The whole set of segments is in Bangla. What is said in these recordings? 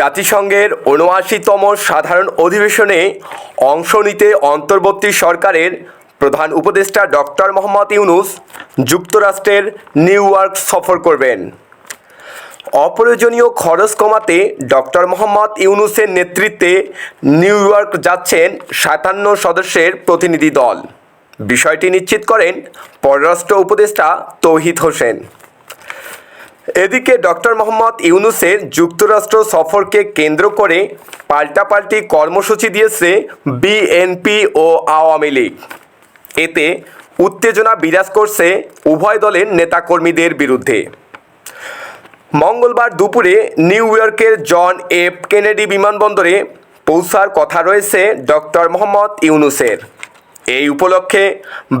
জাতিসংঘের উনআশিতম সাধারণ অধিবেশনে অংশ নিতে অন্তর্বর্তী সরকারের প্রধান উপদেষ্টা ডক্টর মোহাম্মদ ইউনুস যুক্তরাষ্ট্রের নিউ ইয়র্ক সফর করবেন। অপ্রয়োজনীয় খরচ কমাতে ডক্টর মোহাম্মদ ইউনুসের নেতৃত্বে নিউ ইয়র্ক যাচ্ছেন সাতান্ন সদস্যের প্রতিনিধি দল। বিষয়টি নিশ্চিত করেন পররাষ্ট্র উপদেষ্টা তৌহিদ হোসেন। এদিকে ডক্টর মোহাম্মদ ইউনুসের যুক্তরাষ্ট্র সফরকে কেন্দ্র করে পাল্টাপাল্টি কর্মসূচি দিয়েছে বিএনপি ও আওয়ামী লীগ। এতে উত্তেজনা বিরাজ করছে উভয় দলের নেতাকর্মীদের বিরুদ্ধে। মঙ্গলবার দুপুরে নিউ ইয়র্কের জন এফ কেনেডি বিমানবন্দরে পৌঁছার কথা রয়েছে ডক্টর মোহাম্মদ ইউনুসের। এই উপলক্ষে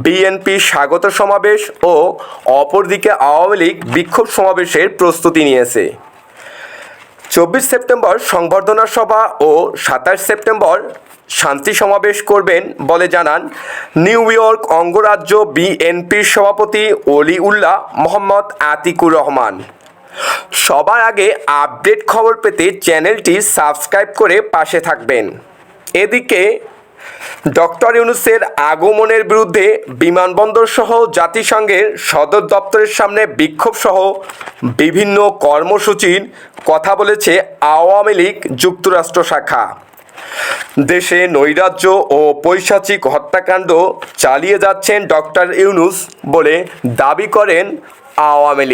বিএনপি স্বাগত সমাবেশ ও অপরদিকে আওয়ামী লীগ বিক্ষোভ সমাবেশের প্রস্তুতি নিয়েছে। চব্বিশ সেপ্টেম্বর সংবর্ধনা সভা ও সাতাশ সেপ্টেম্বর শান্তি সমাবেশ করবেন বলে জানান নিউ ইয়র্ক অঙ্গরাজ্য বিএনপির সভাপতি অলি উল্লাহ মোহাম্মদ আতিকুর রহমান। সবার আগে আপডেট খবর পেতে চ্যানেলটি সাবস্ক্রাইব করে পাশে থাকবেন। এদিকে ডক্টর ইউনুসের আগমনের বিরুদ্ধে বিমানবন্দর সহ জাতিসংঘের সদর দপ্তরের সামনে বিক্ষোভ সহ বিভিন্ন কর্মসূচির কথা বলেছে আওয়ামী লীগ যুক্তরাষ্ট্র শাখা। দেশে নৈরাজ্য ও পৈশাচিক হত্যাকাণ্ড চালিয়ে যাচ্ছেন ডক্টর ইউনুস বলে দাবি করেন আওয়ামী লীগ।